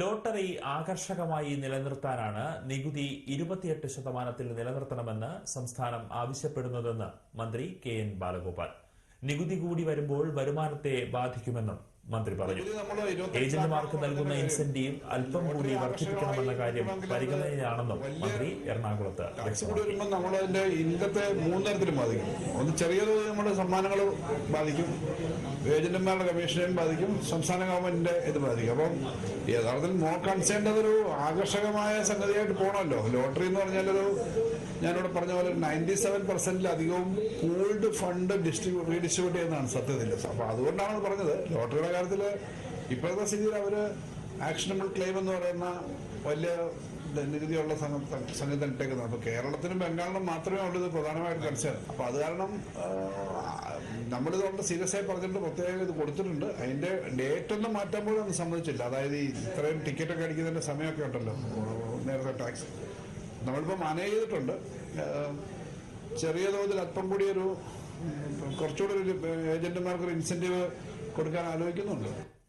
Lottery ആകർഷകമായി നിലനിർത്താനാണ് നികുതി ഇരുപത്തിയെട്ട് ശതമാനത്തിൽ നിലനിർത്തണമെന്ന് സംസ്ഥാനം ആവശ്യപ്പെടുന്നതെന്ന് മന്ത്രി കെ എൻ ബാലഗോപാൽ. നികുതി കൂടി വരുമ്പോൾ വരുമാനത്തെ ബാധിക്കുമെന്നും മന്ത്രി പറഞ്ഞു. ഏജന്റുമാർക്ക് നൽകുന്ന ഇൻസെന്റീവ് അല്പം കൂടി വർദ്ധിപ്പിക്കണമെന്ന കാര്യം പരിഗണനയിലാണെന്നും മന്ത്രി എറണാകുളത്ത് വരുമ്പോൾ നമ്മളതിന്റെ ഇന്നത്തെ മൂന്ന് തരത്തിലും ബാധിക്കും. ഒന്ന് ചെറിയ തോതിൽ നമ്മുടെ സമ്മാനങ്ങൾ ബാധിക്കും. ഏജന്റുമാരുടെ കമ്മീഷനെയും ബാധിക്കും. സംസ്ഥാന ഗവൺമെന്റിന്റെ ഇത് ബാധിക്കും. അപ്പം യഥാർത്ഥത്തിൽ മോർ കൺസേൺഡ് അതൊരു ആകർഷകമായ സംഗതിയായിട്ട് പോകണമല്ലോ ലോട്ടറി എന്ന് പറഞ്ഞാലൊരു ഞാനിവിടെ പറഞ്ഞ പോലെ നയന്റി സെവൻ പെർസെന്റിലധികവും പൂൾഡ് ഫണ്ട് ഡിസ്ട്രിബ്യൂട്ട് റീഡിസ്ട്രിബ്യൂട്ട് ചെയ്യുന്നതാണ് സത്യത്തിൽ അപ്പൊ അതുകൊണ്ടാണ് പറഞ്ഞത്. ലോട്ടറിയുടെ കാര്യത്തിൽ ഇപ്പോഴത്തെ സ്ഥിതിയിൽ അവർ ആക്ഷനബിൾ ക്ലെയിം എന്ന് പറയുന്ന വലിയ നികുതിയുള്ള സംഘ- സംഗതി ഇട്ടേക്കുന്നത്. അപ്പോൾ കേരളത്തിനും ബംഗാളിനും മാത്രമേ ഉള്ളൂ ഇത് പ്രധാനമായിട്ട് കൺസേൺ അപ്പോൾ അത് കാരണം നമ്മളിത് വളരെ സീരിയസ് ആയി പറഞ്ഞിട്ട് പ്രത്യേകം ഇത് കൊടുത്തിട്ടുണ്ട്. അതിന്റെ ഡേറ്റ് ഒന്നും മാറ്റാൻ പോലും ഒന്നും സമ്മതിച്ചില്ല. അതായത് ഇത്രയും ടിക്കറ്റ് ഒക്കെ അടിക്കുന്നതിന്റെ സമയമൊക്കെ ഉണ്ടല്ലോ നേരത്തെ ടാക്സ് നമ്മളിപ്പോൾ മാനേജ് ചെയ്തിട്ടുണ്ട്. ചെറിയ തോതിൽ അല്പം കൂടി ഒരു കുറച്ചുകൂടി ഒരു ഏജന്റുമാർക്ക് ഒരു ഇൻസെന്റീവ് കൊടുക്കാൻ ആലോചിക്കുന്നുണ്ട്?